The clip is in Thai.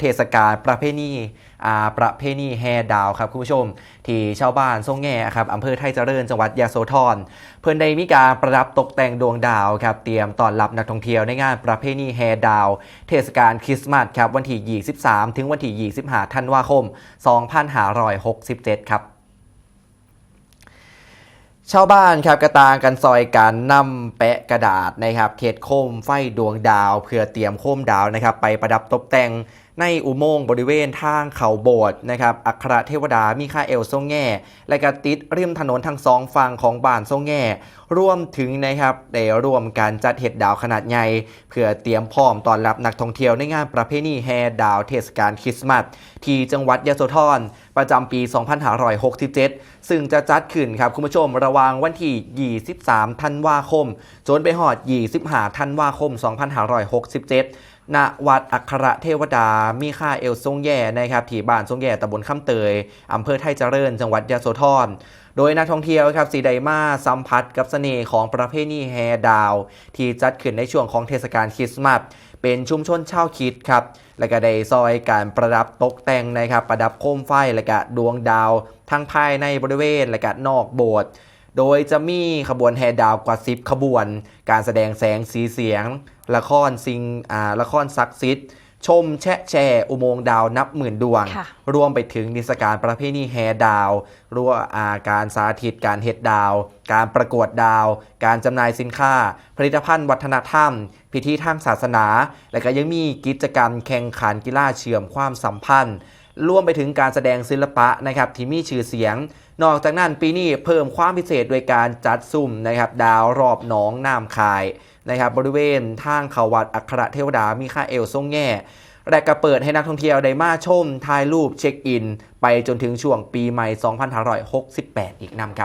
เทศกาลประเพณีอาประเพณีแฮดาวครับคุณผู้ชม ที่ชาวบ้านทรงแง่ครับอำเภอไทยเจริญจังหวัดยะโสธรเพื่อนได้มีการประดับตกแต่งดวงดาวครับเตรียมต้อนรับนักท่องเที่ยวในงานประเพณีแฮดาว เทศกาลคริสต์มาสครับวันที่ 23 ถึงวันที่ 25 ธันวาคม 2567 ครับ ชาวบ้านครับกระตางกันซอยการนำแปะกระดาษนะครับเขตโคมไฟดวงดาวเพื่อเตรียมโคมดาวนะครับ ไปประดับตกแต่งในอุโมงค์บริเวณทางเขาโบสถ์นะครับอัครเทวดามีค่าเอลทรงแง่ และก็ติดริมถนนทั้งสองฝั่งของบ้านทรงแง่รวมถึงนะครับได้ร่วมการจัดเห็ดดาวขนาดใหญ่เพื่อเตรียมพร้อมต้อนรับนักท่องเที่ยวในงานประเพณีแห่ดาวเทศกาลคริสต์มาสที่จังหวัดยะโสธร ประจำปี 2567 ซึ่งจะจัดขึ้นครับคุณผู้ชมระหว่างวันที่ 23 ธันวาคม จนไปหอด 25 ธันวาคม 2567 ณวัดอัครเทวดา มีค่าเอลทรงแย่นะครับที่บ้านทรงแย่ตำบลข้ามเตยอำเภอไทยเจริญ จังหวัดยะโสธรโดยนักท่องเที่ยวครับสีไดมาสัมผัสกับเสน่ห์ของประเพณีแฮดาว ที่จัดขึ้นในช่วงของเทศกาลคริสต์มาสเป็นชุมชนชาวคิดครับ และก็ได้ซอยการประดับตกแต่งนะครับ ประดับโคมไฟและก็ดวงดาว ทั้งภายในบริเวณและก็นอกโบสถ์ โดยจะมีขบวนแห่ดาวกว่า10ขบวน การแสดงแสงสีเสียง ละครซิงอ่าละครศักดิ์สิทธิ์ชมแชะแชร์อุโมงค์ดาวนับหมื่นดวงค่ะรวมไปถึงนิทรรศการประเพณีแห่ดาวรัวอาการสาธิตการเฮ็ดดาว การประกวดดาว การจำหน่ายสินค้า ผลิตภัณฑ์วัฒนธรรม พิธีทางศาสนา และก็ยังมีกิจกรรมแข่งขันกีฬาเชื่อมความสัมพันธ์ รวมไปถึงการแสดงศิลปะนะครับที่มีชื่อเสียง นอกจากนั้นปีนี้เพิ่มความพิเศษโดยการจัดซุ่มนะครับดาวรอบหนองน้ำคายนะครับบริเวณทางเขาวัดอัครเทวดามีค่าเอลทรงแง่และก็เปิดให้นักท่องเที่ยวได้มาชมถ่ายรูปเช็คอิน ไปจนถึงช่วงปีใหม่ 2568 อีกนำครับ